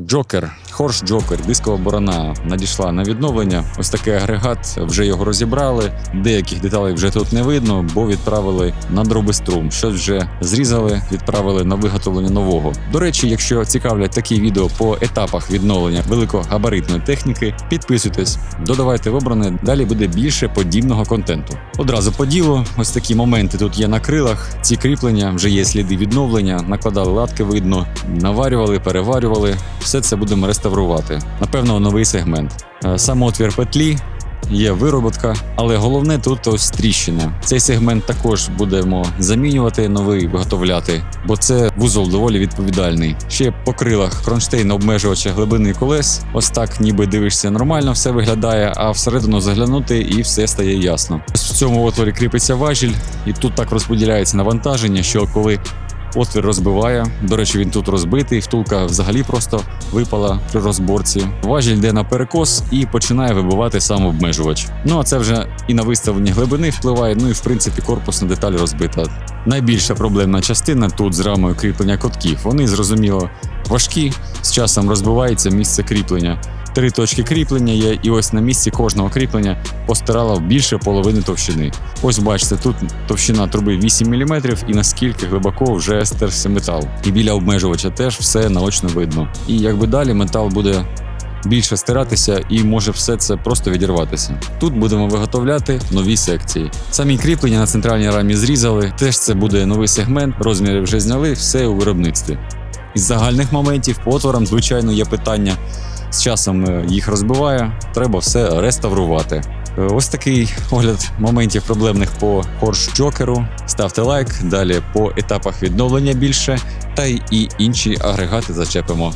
Джокер, Хорш Джокер, дискова борона надійшла на відновлення. Ось такий агрегат, вже його розібрали. Деяких деталей вже тут не видно, бо відправили на дробиструм. Щось вже зрізали, відправили на виготовлення нового. До речі, якщо цікавлять такі відео по етапах відновлення великогабаритної техніки, підписуйтесь, додавайте обране. Далі буде більше подібного контенту. Одразу по ділу, ось такі моменти тут є на крилах. Ці кріплення вже є сліди відновлення, накладали латки, видно, наварювали, переварювали. Все це будемо реставрувати. Напевно, новий сегмент. Е, Сам отвір петлі. Є вироботка, але головне тут ось тріщина. Цей сегмент також будемо замінювати, новий виготовляти, бо це вузол доволі відповідальний. Ще по крилах кронштейн обмежувача глибини колес. Ось так, ніби дивишся нормально, все виглядає, а всередину заглянути і все стає ясно. В цьому отворі кріпиться важіль, і тут так розподіляється навантаження, що коли Отвір розбиває. До речі, він тут розбитий. Втулка взагалі просто випала при розборці. Важіль йде на перекос і починає вибивати сам обмежувач. Ну а це вже і на виставлені глибини впливає. Ну і в принципі корпусна деталь розбита. Найбільша проблемна частина тут з рамою кріплення котків. Вони зрозуміло важкі. З часом розбивається місце кріплення. Три точки кріплення є, і ось на місці кожного кріплення постирала в більше половини товщини. Ось бачите, тут товщина труби 8 мм і наскільки глибоко вже стерся метал. І біля обмежувача теж все наочно видно. І якби далі метал буде більше стиратися і може все це просто відірватися. Тут будемо виготовляти нові секції. Самі кріплення на центральній рамі зрізали. Теж це буде новий сегмент, розміри вже зняли, все у виробництві. Із загальних моментів по отворам, звичайно, є питання. З часом е, їх розбиває, треба все реставрувати. Е, Ось такий огляд моментів проблемних по Хорш Джокеру. Ставте лайк, далі по етапах відновлення більше, та й і інші агрегати зачепимо.